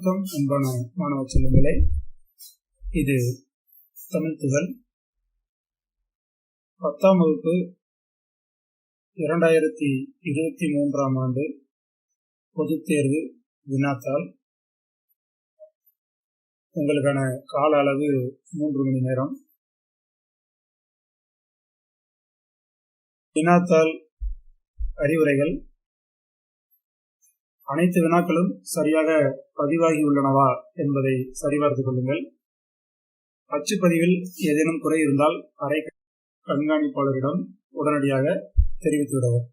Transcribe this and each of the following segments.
வணக்கம் அன்பான மாணவ செல்வங்களே. இது தமிழ் துகள். பத்தாம் வகுப்பு இரண்டாயிரத்தி இருபத்தி மூன்றாம் ஆண்டு பொதுத் தேர்வு வினாத்தாள். உங்களுக்கான கால அளவு மூன்று மணி நேரம். வினாத்தாள் அறிவுரைகள் அனைத்து வினாக்களும் சரியாக பதிவாகி உள்ளனவா என்பதை சரிபார்த்துக் கொள்ளுங்கள். அச்சுப்பதிவில் ஏதேனும் குறை இருந்தால் அறை கண்காணிப்பாளரிடம் உடனடியாக தெரிவித்து விடவும்.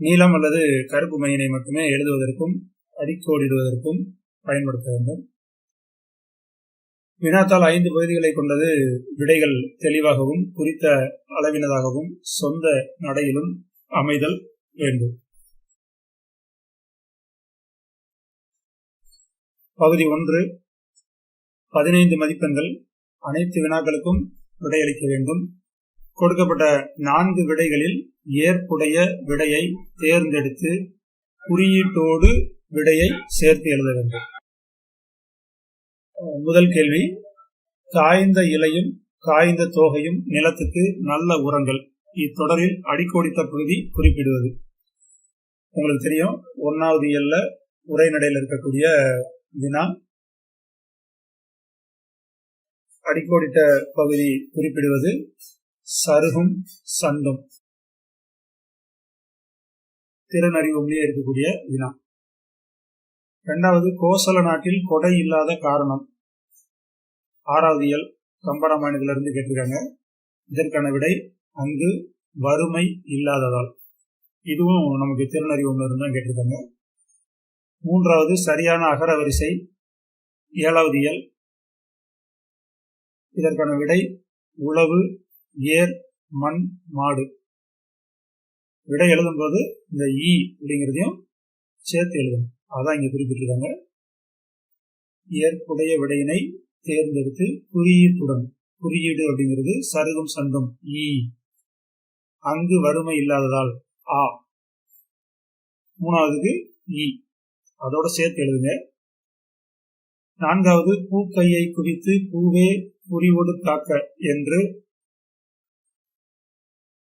நீளம் அல்லது கருப்பு மையினை மட்டுமே எழுதுவதற்கும் அடிக்கோடிடுவதற்கும் பயன்படுத்த வேண்டும். வினாத்தால் ஐந்து பகுதிகளை கொண்டது விடைகள் தெளிவாகவும் குறித்த அளவினதாகவும் சொந்த நடையிலும் அமைதல் வேண்டும். பகுதி ஒன்று பதினைந்து மதிப்பெண்கள் அனைத்து வினாக்களுக்கும் விடையளிக்க வேண்டும். கொடுக்கப்பட்ட நான்கு விடைகளில் ஏற்புடைய விடையை தேர்ந்தெடுத்து குறியீட்டோடு விடையை சேர்த்து எழுத வேண்டும். முதல் கேள்வி காய்ந்த இலையும் காய்ந்த தோகையும் நிலத்துக்கு நல்ல உரங்கள். இத்தொடரில் அடிக்கோடித்த பகுதி குறிப்பிடுவது. உங்களுக்கு தெரியும் ஒன்னாவது இயல்ல உரைநடையில் இருக்கக்கூடிய வினா. அடிக்கோடிட்ட பகுதி குறிப்பிடுவது சருகும் சண்டும். திறனறிவுமே இருக்கக்கூடிய வினா. இரண்டாவது கோசல நாட்டில் கொடை இல்லாத காரணம். ஆறாவது இயல் கம்பராமாயணத்திலிருந்து கேட்டிருக்காங்க. இதற்கான விடை அங்கு வறுமை இல்லாததால். இதுவும் நமக்கு திறனறிவு தான் கேட்டிருக்காங்க. மூன்றாவது சரியான அகர வரிசை. ஏழாவது இயல். இதற்கான விடை உழவு ஏர் மண் மாடு. விடை எழுதும்போது இந்த ஈ அப்படிங்கிறதையும் சேர்த்து எழுதணும். அதான் இங்கே குறிப்பிட்டிருக்காங்க. ஏற்புடைய விடையினை தேர்ந்தெடுத்து குறியீட்டுடன் குறியீடு அப்படிங்கிறது சருகும் சங்கம் ஈ. அங்கு வறுமை இல்லாததால் ஆ. மூணாவதுக்கு இ. அதோட சேர்த்து எழுதுங்க. நான்காவது பூக்கையை குறித்து பூவே புரிவோடு காக்க என்று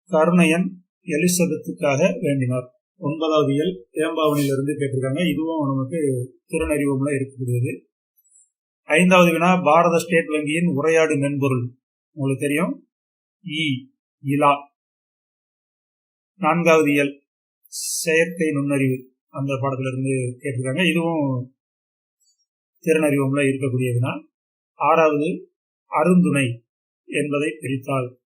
கருணையன் எலிசபெத்துக்காக வேண்டினார். ஒன்பதாவது இயல் ஏம்பாவனிலிருந்து கேட்டிருக்காங்க. இதுவும் நமக்கு திறனறிவுல இருக்கக்கூடியது. ஐந்தாவது வினா பாரத ஸ்டேட் வங்கியின் உரையாடு மென்பொருள். உங்களுக்கு தெரியும்? இ இலா. நான்காவது இயல் செயற்கை நுண்ணறிவு அந்த பாடத்துல இருந்து கேட்டிருக்காங்க. இதுவும் திறனறிவம்ல இருக்கக்கூடியதுனா ஆறாவது அருந்துணை என்பதை பிரித்தால்.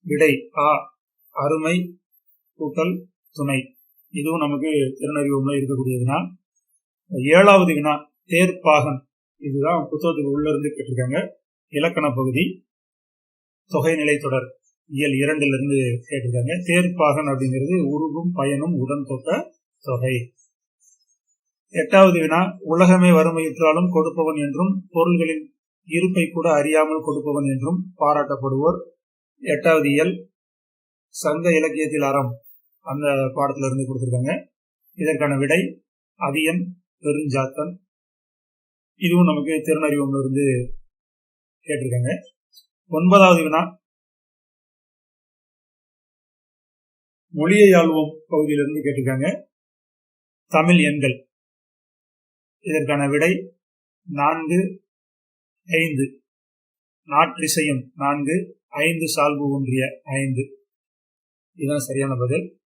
விடை ஆ அருமை கூட்டல் துணை. இதுவும் நமக்கு திறனறிவம்ல இருக்கக்கூடியதுனா ஏழாவது வினா தேர்ப்பாகன் இதுதான் புத்தகத்துக்கு உள்ள இருந்து கேட்டிருக்காங்க. இலக்கண பகுதி தொகைநிலை தொடர். இயல் இரண்டிலிருந்து கேட்டிருக்காங்க. தேர்ப்பாகன் அப்படிங்கிறது உருகும் பயனும் உடன் தொட்ட தொகை. எட்டாவது வினா உலகமே வறுமையுற்றாலும் கொடுப்பவன் என்றும் பொருள்களின் இருப்பை கூட அறியாமல் கொடுப்பவன் என்றும் பாராட்டப்படுவோர். எட்டாவது இயல் சங்க இலக்கியத்தில் அறம் அந்த பாடத்துல இருந்து கொடுத்திருக்காங்க. இதற்கான விடை அவியன் பெருஞ்சாத்தன். இதுவும் நமக்கு திறனறிவுல இருந்து கேட்டிருக்காங்க. ஒன்பதாவது வினா மொழியை ஆழ்வோம் பகுதியிலிருந்து கேட்டிருக்காங்க. தமிழ் எண்கள். இதற்கான விடை நான்கு ஐந்து. நாற்றிசையும் நான்கு ஐந்து சால்பு ஒன்றிய ஐந்து. இதுதான் சரியான பதில்.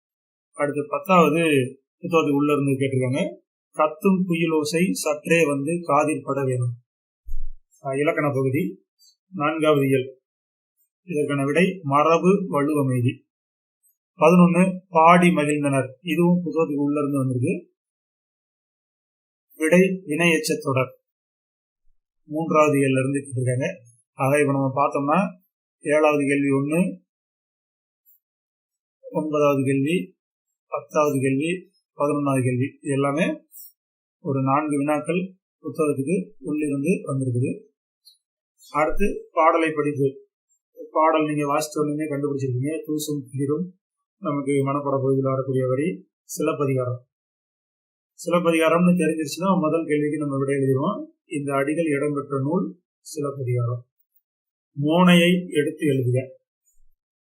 அடுத்து பத்தாவது புத்தகத்துக்கு உள்ள இருந்து கேட்டிருக்காங்க. கத்தும் குயிலோசை சற்றே வந்து காதில் பட வேணும். இலக்கண பகுதி. நான்காவது இயல். இதற்கான விடை மரபு வலுவமைதி. பதினொன்னு பாடி மகிழ்ந்தனர். இதுவும் புத்தகத்துக்கு உள்ள இருந்து வந்திருக்கு. விடை இணையச்ச தொடர். மூன்றாவது இயல்ல இருந்து இருக்காங்க ஆக இப்ப நம்ம பார்த்தோம்னா ஏழாவது கேள்வி ஒன்று ஒன்பதாவது கேள்வி பத்தாவது கேள்வி பதினொன்றாவது கேள்வி. இது எல்லாமே ஒரு நான்கு வினாக்கள் புத்தகத்துக்கு உள்ளிருந்து வந்திருக்குது. அடுத்து பாடலை படிப்பு பாடல் நீங்க வாசிச்ச உடனே கண்டுபிடிச்சிருக்கீங்க. தூசும் கிளிரும் நமக்கு மனப்பட பகுதியில் வரக்கூடிய வரி சிலப்பதிகாரம். சிலப்பதிகாரம்னு தெரிஞ்சிருச்சுன்னா முதல் கேள்விக்கு நம்ம விட எழுதிடுவோம். இந்த அடிகள் இடம்பெற்ற நூல் சிலப்பதிகாரம். மோனையை எடுத்து எழுதுக.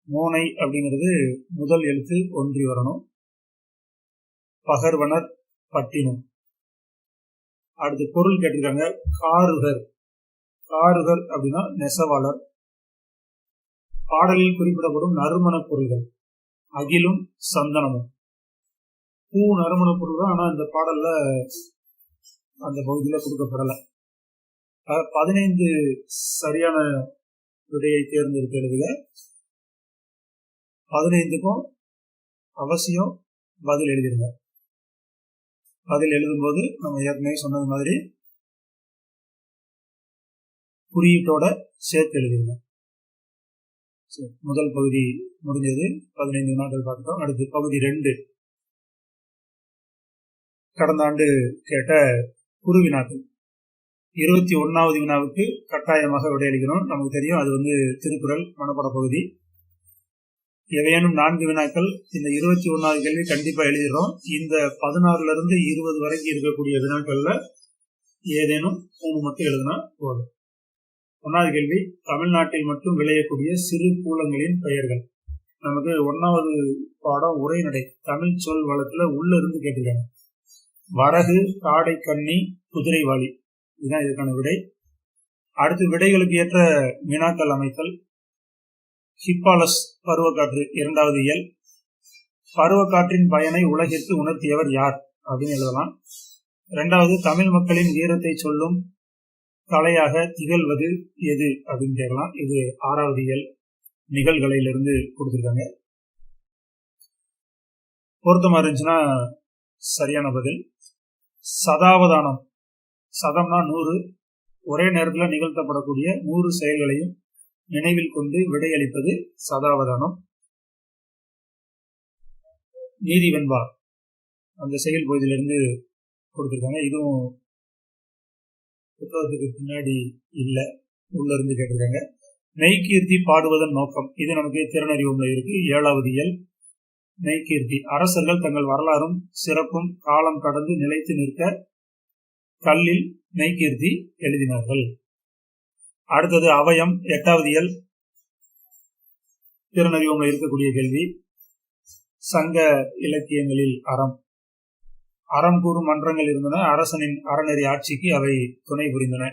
மோனை அப்படிங்கிறது முதல் எழுத்து ஒன்றி வரணும். பகர்வனர் பட்டினம். அடுத்து பொருள் கேட்டிருக்காங்க காருகர். காருகர் அப்படின்னா நெசவாளர். பாடலில் குறிப்பிடப்படும் நறுமண பொருள்கள். அகிலும் சந்தனமும். பூ நறுமண பொருள் தான் ஆனா இந்த பாடல்ல அந்த பகுதியில கொடுக்கப்படலை. பதினைந்து சரியான விடையை தேர்ந்தெடுத்து எழுதுக. பதினைந்துக்கும் அவசியம் பதில் எழுதிருங்க. பதில் எழுதும்போது நம்ம ஏற்கனவே சொன்னது மாதிரி குறியீட்டோட சேர்த்து எழுதிருங்க. முதல் பகுதி முடிஞ்சது. பதினைந்து நாட்கள் பார்த்துட்டோம் அடுத்து பகுதி ரெண்டு. கடந்த ஆண்டு கேட்ட குரு வினாக்கள் இருபத்தி ஒன்னாவது வினாவுக்கு கட்டாயமாக விடையளிக்கிறோம். நமக்கு தெரியும் அது வந்து திருக்குறள் மனப்பட பகுதி. எவையேனும் நான்கு வினாக்கள் இந்த இருபத்தி ஒன்னாவது கேள்வி கண்டிப்பா எழுதிடுறோம். இந்த பதினாறுல இருந்து இருபது வரைக்கும் இருக்கக்கூடிய வினாக்கள்ல ஏதேனும் மூணு மட்டும் எழுதுனா போதும். ஒன்றாவது கேள்வி தமிழ்நாட்டில் மட்டும் விளையக்கூடிய சிறு கூலங்களின் பெயர்கள். நமக்கு ஒன்றாவது பாடம் உரைநடை தமிழ் சொல் வளத்துல உள்ள இருந்து கேட்டிருக்காங்க வரகு காடை கன்னி குதிரைவாளி இதுதான் இதுக்கான விடை. அடுத்து விடைகளுக்கு ஏற்ற வினாக்கள் அமைத்தல். ஹிப்பாலஸ் பருவக்காற்று இரண்டாவது இயல். பருவக்காற்றின் பயனை உலகிற்கு உணர்த்தியவர் யார்? அப்படின்னு எழுதலாம். இரண்டாவது தமிழ் மக்களின் வீரத்தை சொல்லும் கலையாக திகழ்வது எது அப்படின்னு கேட்கலாம். இது ஆறாவது இயல் நிகழ்கலையிலிருந்து கொடுத்துருக்காங்க. பொருத்தமா இருந்துச்சுன்னா சரியான பதில். சதாவதானம். சதம்னா நூறு. ஒரே நேரத்தில் நிகழ்த்தப்படக்கூடிய நூறு செயல்களையும் நினைவில் கொண்டு விடையளிப்பது சதாவதானம். நீதி வெண்பார். அந்த செயல் பகுதியிலிருந்து கொடுத்துருக்காங்க. இதுவும் புத்தகத்துக்கு பின்னாடி இல்லை உள்ள இருந்து கேட்டிருக்காங்க. நெய்கீர்த்தி பாடுவதன் நோக்கம். இது நமக்கு திறனறிவுல இருக்கு. ஏழாவது இயல். நெய்கீர்த்தி. அரசர்கள் தங்கள் வரலாறும் சிறப்பும் காலம் கடந்து நிலைத்து நிற்க கல்லில் நெய்கீர்த்தி எழுதினார்கள். அடுத்தது அவயம். எட்டாவது இயல். திறனறிவங்க இருக்கக்கூடிய கேள்வி. சங்க இலக்கியங்களில் அறம். அறம் கூறும் மன்றங்கள் இருந்தன. அரசனின் அறநெறி ஆட்சிக்கு அவை துணை புரிந்தன.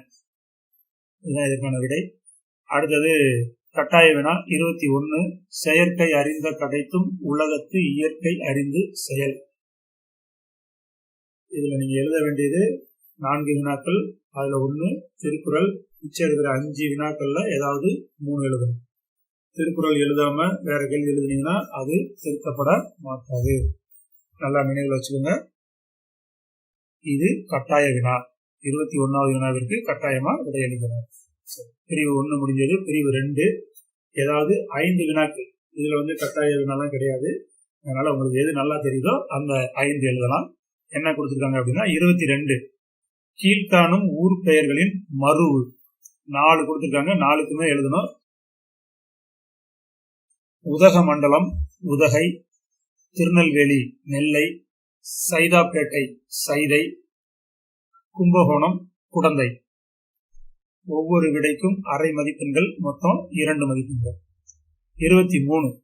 இதுதான் இதற்கான விடை. அடுத்தது கட்டாய வினா இருபத்தி ஒன்று செயற்கை அறிந்த கடைத்தும் உலகத்து இயற்கை அறிந்து செயல். இதுல நீங்க எழுத வேண்டியது நான்கு வினாக்கள் அதுல ஒண்ணு திருக்குறள். மிச்சம் இருக்கிற அஞ்சு வினாக்கள்ல ஏதாவது மூணு எழுதணும். திருக்குறள் எழுதாம வேற கேள்வி எழுதுனீங்கன்னா அது திருத்தப்பட மாட்டாது. நல்லா நினைவில் வச்சுக்கோங்க. இது கட்டாய வினா. இருபத்தி ஒன்னாவது வினாவிற்கு கட்டாயமா விடையளிக்கணும் பிரிவு ஒன்று முடிஞ்சது பிரிவு ரெண்டு. ஏதாவது ஐந்து வினாக்கள். இதுல வந்து கட்டாய வினாலாம் கிடையாது. அதனால உங்களுக்கு எது நல்லா தெரியுதோ அந்த ஐந்து எழுதலாம். என்ன கொடுத்துருக்காங்க அப்படின்னா இருபத்தி ரெண்டு. கீழ்காணும் ஊர் பெயர்களின் மறு நாலு கொடுத்துருக்காங்க நாலுக்குமே எழுதணும். உதகமண்டலம் உதகை திருநெல்வேலி நெல்லை சைதாப்பேட்டை சைதை கும்பகோணம் குடந்தை. ஒவ்வொரு விடைக்கும் அரை மதிப்பெண்கள் மொத்தம் இரண்டு மதிப்பெண்கள். இருபத்தி மூணு.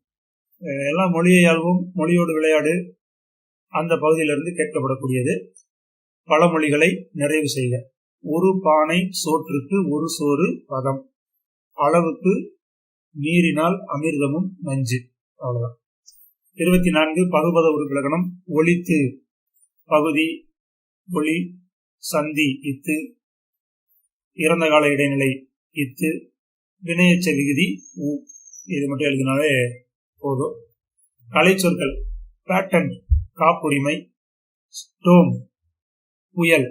எல்லாம் மொழியால்வும் மொழியோடு விளையாடு. அந்த பகுதியிலிருந்து கேட்கப்படக்கூடியது. பல மொழிகளை நிறைவு செய்க. ஒரு பானை சோற்றுக்கு ஒரு சோறு பதம். அளவுக்கு நீரினால் அமிர்தமும் நஞ்சு. அவ்வளவுதான். இருபத்தி நான்கு பகுபத உருவிலகணம் ஒளித்து பகுதி ஒளி சந்தி இத்து இறந்த கால இடைநிலை இத்து வினையச்ச விகுதி உ. இது மட்டும் எழுதினாலே போதும். கலை சொற்கள் பேட்டன் காப்புரிமை ஸ்டோம் புயல்.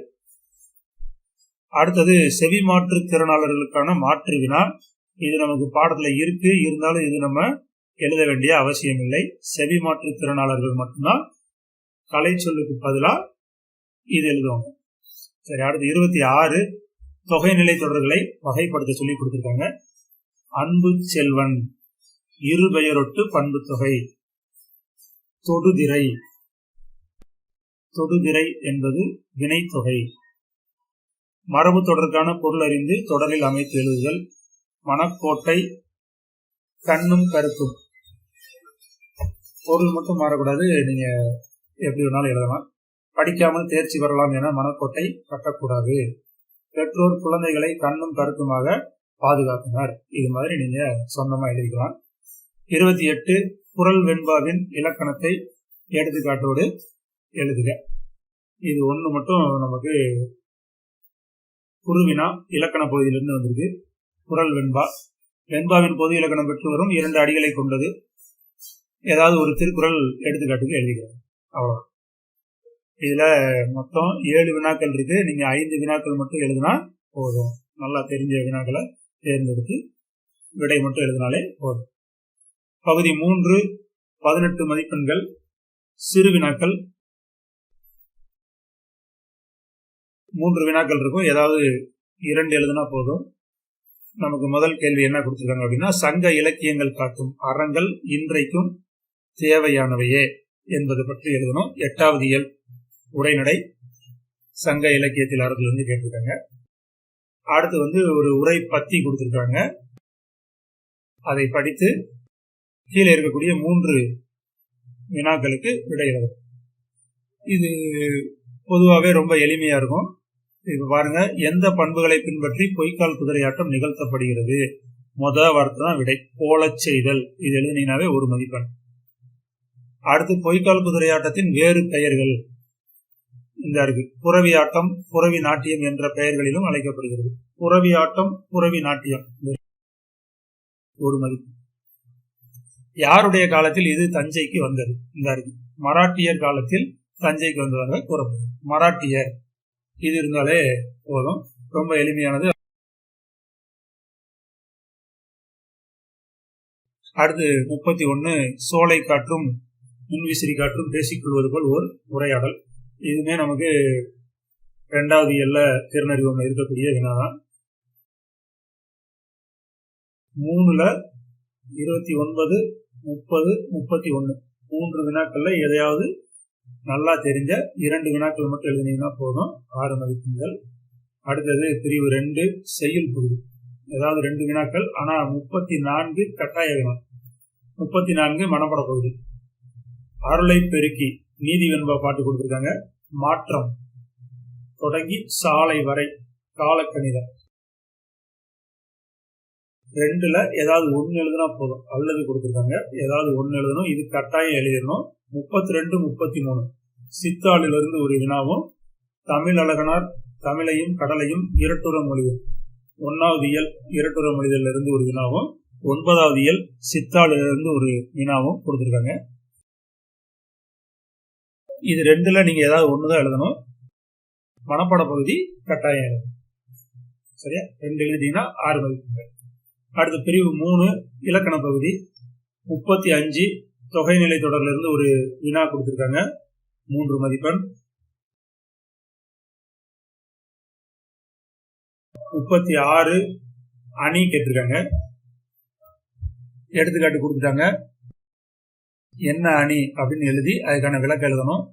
அடுத்தது செவி மாற்று திறனாளர்களுக்கான மாற்று வினா. இது நமக்கு பாடத்துல இருக்கு. இருந்தாலும் இது நம்ம எழுத வேண்டிய அவசியம் இல்லை செவி மாற்று திறனாளர்கள் மட்டும்தான் கலை சொல்லுக்கு பதிலா இது எழுதுவாங்க. சரி அடுத்து இருபத்தி ஆறு தொகைநிலை தொடர்களை வகைப்படுத்த சொல்லி கொடுத்துருக்காங்க. அன்பு செல்வன் இரு பெயரொட்டு பண்பு தொகை தொடுதிரை. தொடுதிரை என்பது வினைத்தொகை. மரபு தொடர்கான பொருள் அறிந்து தொடரில் அமைத்து எழுதுதல். மனக்கோட்டை கண்ணும் கருத்தும். பொருள் மட்டும் மாறக்கூடாது. நீங்க எப்படி வேணாலும் எழுதலாம். படிக்காமல் தேர்ச்சி வரலாம் என மனக்கோட்டை கட்டக்கூடாது. பெற்றோர் குழந்தைகளை கண்ணும் கருத்துமாக பாதுகாக்கினார் இது மாதிரி நீங்க சொந்தமா எழுதிக்கலாம். இருபத்தி எட்டு குரல் வெண்பாவின் இலக்கணத்தை எடுத்துக்காட்டோடு எழுதுக. இது ஒன்று மட்டும் நமக்கு குருவினா இலக்கண பகுதியிலிருந்து வந்திருக்கு. குரல் வெண்பா. வெண்பாவின் பொது இலக்கணம் பெற்று வரும் இரண்டு அடிகளை கொண்டது. ஏதாவது ஒரு திருக்குறள் எடுத்துக்காட்டுக்கு எழுதிக்கிறோம் அவ்வளோதான் இதில் மொத்தம் ஏழு வினாக்கள் இருக்குது நீங்கள் ஐந்து வினாக்கள் மட்டும் எழுதினா போதும். நல்லா தெரிஞ்ச வினாக்களை தேர்ந்தெடுத்து விடை மட்டும் எழுதினாலே போதும். பகுதி மூன்று பதினெட்டு மதிப்பெண்கள் சிறு வினாக்கள். மூன்று வினாக்கள் இருக்கும். ஏதாவது இரண்டு எழுதுனா போதும். நமக்கு முதல் கேள்வி என்ன கொடுத்துருக்காங்க அப்படின்னா சங்க இலக்கியங்கள் காட்டும் அறங்கள் இன்றைக்கும் தேவையானவையே என்பது பற்றி எழுதணும். எட்டாவது இயல் உரைநடை. சங்க இலக்கியத்தில் அறத்துல இருந்து கேட்டிருக்காங்க. அடுத்து வந்து ஒரு உரை பத்தி கொடுத்துருக்காங்க. அதை படித்து கீழே இருக்கக்கூடிய மூன்று வினாக்களுக்கு விடை எழுதணும். இது பொதுவாகவே ரொம்ப எளிமையா இருக்கும். இப்போ பாருங்க எந்த பண்புகளை பின்பற்றி பொய்க்கால் குதிரையாட்டம் நிகழ்த்தப்படுகிறது? முத வார்த்தை தான் விடை போலச் செய்தல். இது எழுதினீங்கனாவே ஒரு மதிப்பெண். அடுத்து பொய்க்கால் குதிரையாட்டத்தின் வேறு பெயர்கள். இந்த இருக்கு. புறவி ஆட்டம் புறவி நாட்டியம் என்ற பெயர்களிலும் அழைக்கப்படுகிறது. புறவி ஆட்டம் புறவி நாட்டியம். ஒரு மதிப்பு யாருடைய காலத்தில் இது தஞ்சைக்கு வந்தது? இந்த இருக்கு. மராட்டியர் காலத்தில் தஞ்சைக்கு வந்ததாக கூறப்படுது மராட்டியர். இது இருந்தாலே போதும். ரொம்ப எளிமையானது. அடுத்து முப்பத்தி ஒன்னு சோலை காற்றும் முன்விசிறி காற்றும் பேசிக்கொள்வது போல் ஒரு உரையாடல். இதுவுமே நமக்கு ரெண்டாவது எல்ல திறனறிவம் இருக்கக்கூடிய வினாதான். மூணுல இருபத்தி ஒன்பது முப்பது முப்பத்தி ஒன்று மூன்று வினாக்கள்ல எதையாவது நல்லா தெரிஞ்ச இரண்டு வினாக்கள் மட்டும் எழுதினீங்கன்னா போதும். ஆறு மதிப்பெண்கள். அடுத்தது பிரிவு ரெண்டு செய்யுள் பொருள் ஏதாவது ரெண்டு வினாக்கள் ஆனா முப்பத்தி நான்கு கட்டாய வினா. முப்பத்தி நான்கு மனப்பட பகுதி அருளை பெருக்கி நீதி வெண்பா பாட்டு கொடுத்துருக்காங்க. மாற்றம். தொடங்கி சாலை வரை காலக்கணிதம் ரெண்டுல ஏதாவது ஒன்று எழுதுனா போதும். அல்லது கொடுத்துருக்காங்க. ஏதாவது ஒன்று எழுதணும். இது கட்டாயம் எழுதிடணும். முப்பத்தி ரெண்டு முப்பத்தி மூணு சித்தாளிலிருந்து ஒரு வினாவும் தமிழ் அழகனார் தமிழையும் கடலையும் இரட்டுற மொழியும் ஒன்னாவது இயல் இரட்டுற மொழிதலிருந்து ஒரு வினாவும் ஒன்பதாவது இயல் சித்தாளிலிருந்து ஒரு வினாவும் கொடுத்துருக்காங்க. இது ரெண்டுல நீங்க ஏதாவது ஒண்ணுதான் எழுதணும். மனப்பாட பகுதி கட்டாயம் எழுதணும். சரியா? ரெண்டு எழுதிட்டீங்கன்னா ஆறு மதிப்புகள் அடுத்த பிரிவு மூணு இலக்கண பகுதி. முப்பத்தி அஞ்சு தொகைநிலை தொடர்ல இருந்து ஒரு வினா கொடுத்துருக்காங்க. மூன்று மதிப்பெண். முப்பத்தி ஆறு அணி கேட்டிருக்காங்க. எடுத்துக்காட்டு கொடுத்துட்டாங்க. என்ன அணி அப்படின்னு எழுதி அதுக்கான விளக்கம் எழுதணும்.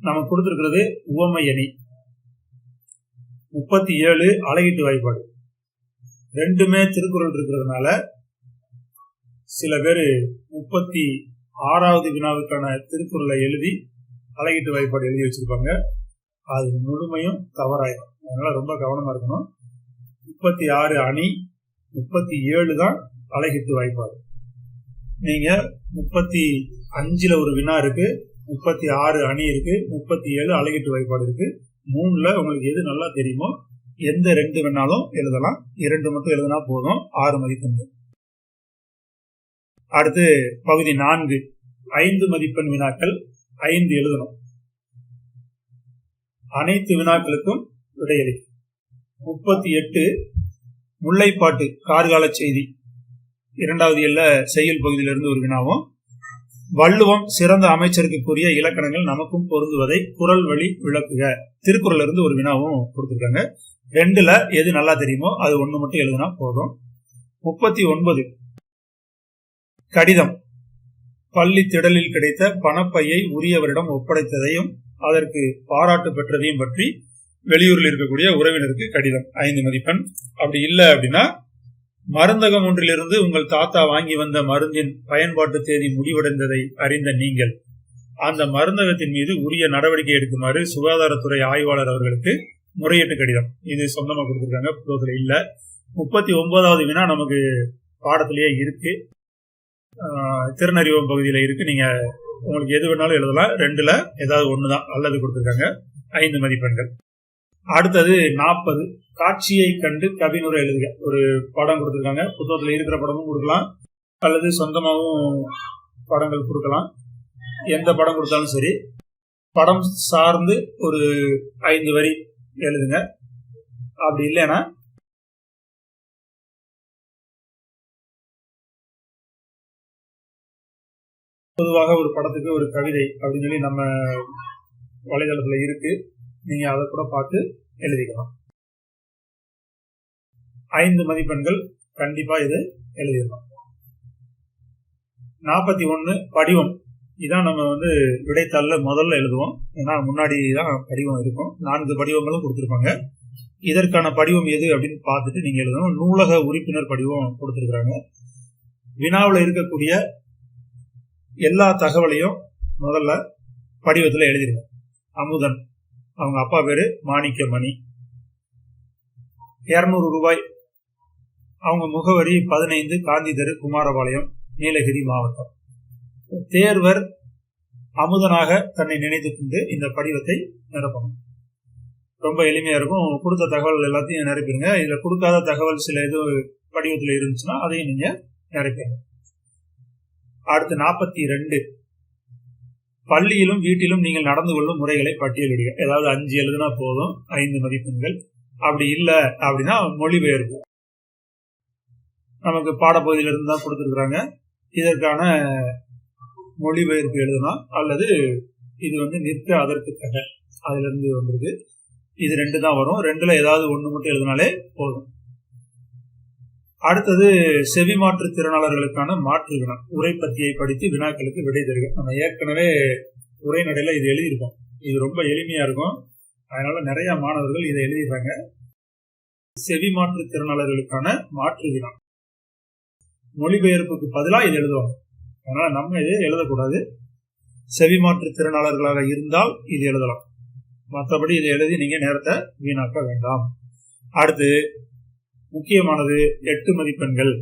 நம்ம கொடுத்துருக்கிறது உவமை அணி. முப்பத்தி ஏழு அழகிட்டு வாய்ப்பாடு ரெண்டுமே திருக்குறள் இருக்கிறதுனால சில பேர் முப்பத்தி ஆறாவது வினாவுக்கான திருக்குறளை எழுதி அழகிட்டு வாய்ப்பாடு எழுதி வச்சிருப்பாங்க. அது முழுமையும் தவறாயிடும். அதனால ரொம்ப கவனமா இருக்கணும். முப்பத்தி ஆறு அணி முப்பத்தி ஏழு தான் அழகிட்டு வாய்ப்பாடு நீங்க முப்பத்தி அஞ்சுல ஒரு வினா இருக்கு முப்பத்தி ஆறு அணி இருக்கு முப்பத்தி ஏழு அழகிட்டு வாய்ப்பாடு இருக்கு. மூணுல உங்களுக்கு எது நல்லா தெரியுமோ எந்த ரெண்டு வேணாலும் எழுதலாம். இரண்டு மட்டும் எழுதினா போதும் ஆறு மதிப்பெண்கள். அடுத்து பகுதி நான்கு. ஐந்து மதிப்பெண் வினாக்கள் ஐந்து எழுதணும். அனைத்து வினாக்களுக்கும் விடையளிக்கும். முப்பத்தி எட்டு முல்லைப்பாட்டு கார்கால செய்தி. இரண்டாவது எல்ல செய்யுள் பகுதியிலிருந்து ஒரு வினாவும் வள்ளுவம் சிறந்த அமைச்சருக்குரிய இலக்கணங்கள் நமக்கும் பொருந்துவதை குரல் வழி விளக்குக. திருக்குறள் இருந்து ஒரு வினாவும் கொடுத்துருக்காங்க. ரெண்டுல எது நல்லா தெரியுமோ அது ஒண்ணு மட்டும் எழுதுனா போதும். முப்பத்தி ஒன்பது. கடிதம். பள்ளி திடலில் கிடைத்த பணப்பையை உரியவரிடம் ஒப்படைத்ததையும் அதற்கு பாராட்டு பெற்றதையும் பற்றி வெளியூரில் இருக்கக்கூடிய உறவினருக்கு கடிதம். ஐந்து மதிப்பெண். அப்படி இல்லை அப்படின்னா மருந்தகம் ஒன்றிலிருந்து உங்கள் தாத்தா வாங்கி வந்த மருந்தின் பயன்பாட்டு தேதி முடிவடைந்ததை அறிந்த நீங்கள் அந்த மருந்தகத்தின் மீது உரிய நடவடிக்கை எடுக்குமாறு சுகாதாரத்துறை ஆய்வாளர் அவர்களுக்கு முறையீட்டு கடிதம். இது சொந்தமா கொடுத்துருக்காங்க புத்தகத்துல இல்ல. முப்பத்தி ஒன்பதாவது வினா நமக்கு பாடத்திலேயே இருக்கு. திருநறிவம் பகுதியில் இருக்கு. நீங்க உங்களுக்கு எது வேணாலும் எழுதலாம். ரெண்டுல ஏதாவது ஒண்ணுதான். அல்லது கொடுத்துருக்காங்க. ஐந்து மதிப்பெண்கள். அடுத்தது நாற்பது. காட்சியை கண்டு கவினுரை எழுதுக. ஒரு படம் கொடுத்துருக்காங்க. புத்தகத்தில் இருக்கிற படமும் கொடுக்கலாம். அல்லது சொந்தமாகவும் படங்கள் கொடுக்கலாம். எந்த படம் கொடுத்தாலும் சரி. படம் சார்ந்து ஒரு ஐந்து வரி எழுதுங்க. அப்படி இல்லைன்னா பொதுவாக ஒரு படத்துக்கு ஒரு கவிதை அப்படின்னு சொல்லி நம்ம வலைதளத்தில் இருக்குது நீங்க அதை கூட பார்த்து எழுதிக்கலாம். ஐந்து மதிப்பெண்கள் கண்டிப்பா இது எழுதிடலாம். நாற்பத்தி ஒன்று படிவம். இதான் நம்ம வந்து விடைத்தாளில் முதல்ல எழுதுவோம். ஏன்னா முன்னாடி தான் படிவம் இருக்கும். நான்கு படிவங்களும் கொடுத்துருப்பாங்க. இதற்கான படிவம் எது அப்படின்னு பார்த்துட்டு நீங்க எழுதணும். நூலக உறுப்பினர் படிவம் கொடுத்துருக்குறாங்க. வினாவில் இருக்கக்கூடிய எல்லா தகவலையும் முதல்ல படிவத்தில் எழுதிருங்க அமுதன். அவங்க அப்பா பேரு மாணிக்கமணி. இரநூறு ரூபாய். அவங்க முகவரி பதினைந்து காந்தி தெரு குமாரபாளையம் நீலகிரி மாவட்டம். தேர்வர் அமுதனாக தன்னை நினைத்து கொண்டு இந்த படிவத்தை நிரப்பணும். ரொம்ப எளிமையா இருக்கும். கொடுத்த தகவல் எல்லாத்தையும் நிரப்பிடுங்க. இதுல கொடுக்காத தகவல் சில இது படிவத்தில் இருந்துச்சுன்னா அதையும் நீங்க நிரப்பிடுங்க அடுத்து நாற்பத்தி ரெண்டு. பள்ளியிலும் வீட்டிலும் நீங்கள் நடந்து கொள்ளும் முறைகளை பட்டியலிடுக. ஏதாவது அஞ்சு எழுதுனா போதும் ஐந்து மதிப்பெண்கள். அப்படி இல்லை அப்படின்னா மொழிபெயர்ப்பு நமக்கு பாடப்பகுதியிலிருந்து தான் கொடுத்துருக்குறாங்க. இதற்கான மொழிபெயர்ப்பு எழுதுனா அல்லது இது வந்து நிற்க அதற்கு தக. அதுலேருந்து வந்திருக்கு. இது ரெண்டு தான் வரும். ரெண்டுல ஏதாவது ஒன்று மட்டும் எழுதினாலே போதும். அடுத்தது செவி மாற்று திறனாளர்களுக்கான மாற்று வினா உரைப்பத்தியை படித்து வினாக்களுக்கு விடை தருக. நம்ம ஏற்கனவே உரைநடையில் இது எழுதியிருக்கோம். இது ரொம்ப எளிமையா இருக்கும். அதனால நிறைய மாணவர்கள் இதை எழுதிடுறாங்க. செவி மாற்று திறனாளர்களுக்கான மாற்று வினா மொழிபெயர்ப்புக்கு பதிலாக இது எழுதுவாங்க. அதனால நம்ம இது எழுதக்கூடாது. செவி மாற்று திறனாளர்களாக இருந்தால் இது எழுதலாம். மற்றபடி இதை எழுதி நீங்க நேரத்தை வீணாக்க வேண்டாம். அடுத்து முக்கியமானது எட்டு மதிப்பெண்கள்.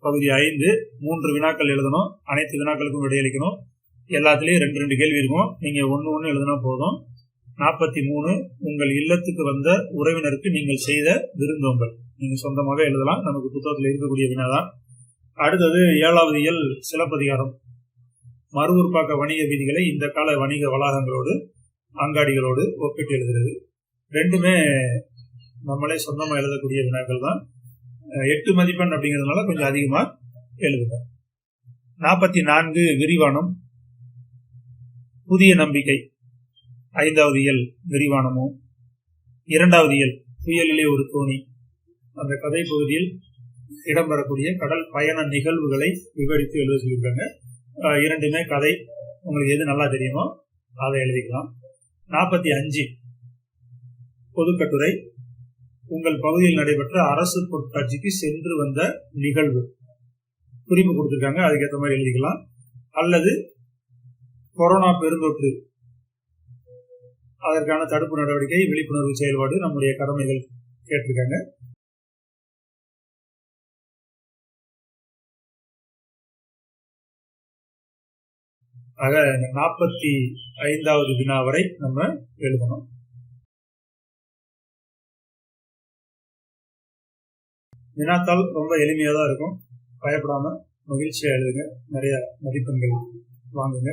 பகுதி ஐந்து மூன்று வினாக்கள் எழுதணும். அனைத்து வினாக்களுக்கும் விடையளிக்கணும் எல்லாத்துலேயும் ரெண்டு ரெண்டு கேள்வி இருக்கும். நீங்க ஒன்று ஒன்று எழுதினா போதும். நாற்பத்தி மூணு உங்கள் இல்லத்துக்கு வந்த உறவினருக்கு நீங்கள் செய்த விருந்தோம்பல். நீங்க சொந்தமாக எழுதலாம். நமக்கு புத்தகத்தில் இருக்கக்கூடிய வினாதான். அடுத்தது ஏழாவது இயல் சிலப்பதிகாரம். மறுவுருப்பாக்க வணிக விதிகளை இந்த கால வணிக வளாகங்களோடு அங்காடிகளோடு ஒப்பிட்டு எழுதுறது. ரெண்டுமே நம்மளே சொந்தமாக எழுதக்கூடிய வினாக்கள் தான். எட்டு மதிப்பெண் அப்படிங்கிறதுனால கொஞ்சம் அதிகமாக எழுதுங்க. நாற்பத்தி நான்கு விரிவானம் புதிய நம்பிக்கை. ஐந்தாவது இயல் விரிவானமும் இரண்டாவது இயல் புயலிலே ஒரு தோணி. அந்த கதை பகுதியில் இடம்பெறக்கூடிய கடல் பயண நிகழ்வுகளை விவரித்து எழுத சொல்லியிருக்காங்க. இரண்டுமே கதை. உங்களுக்கு எது நல்லா தெரியுமோ அதை எழுதிக்கலாம். நாற்பத்தி அஞ்சு பொதுக்கட்டுரை. உங்கள் பகுதியில் நடைபெற்ற அரசு பொருட்காட்சிக்கு சென்று வந்த நிகழ்வு. குறிப்பு கொடுத்துருக்காங்க அதுக்கேற்ற மாதிரி எழுதிக்கலாம். அல்லது கொரோனா பெருந்தொற்று. அதற்கான தடுப்பு நடவடிக்கை விழிப்புணர்வு செயல்பாடு நம்முடைய கடமைகள் கேட்டிருக்காங்க. ஆக நாற்பத்தி ஐந்தாவது வினா வரை நம்ம எழுதணும். வினாத்தால் ரொம்ப எளிமையாக தான் இருக்கும். பயப்படாம மகிழ்ச்சியாக எழுதுங்க. நிறைய மதிப்பெண்கள் வாங்குங்க.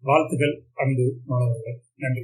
வாழ்த்துக்கள் அன்பு மாணவர்கள். நன்றி.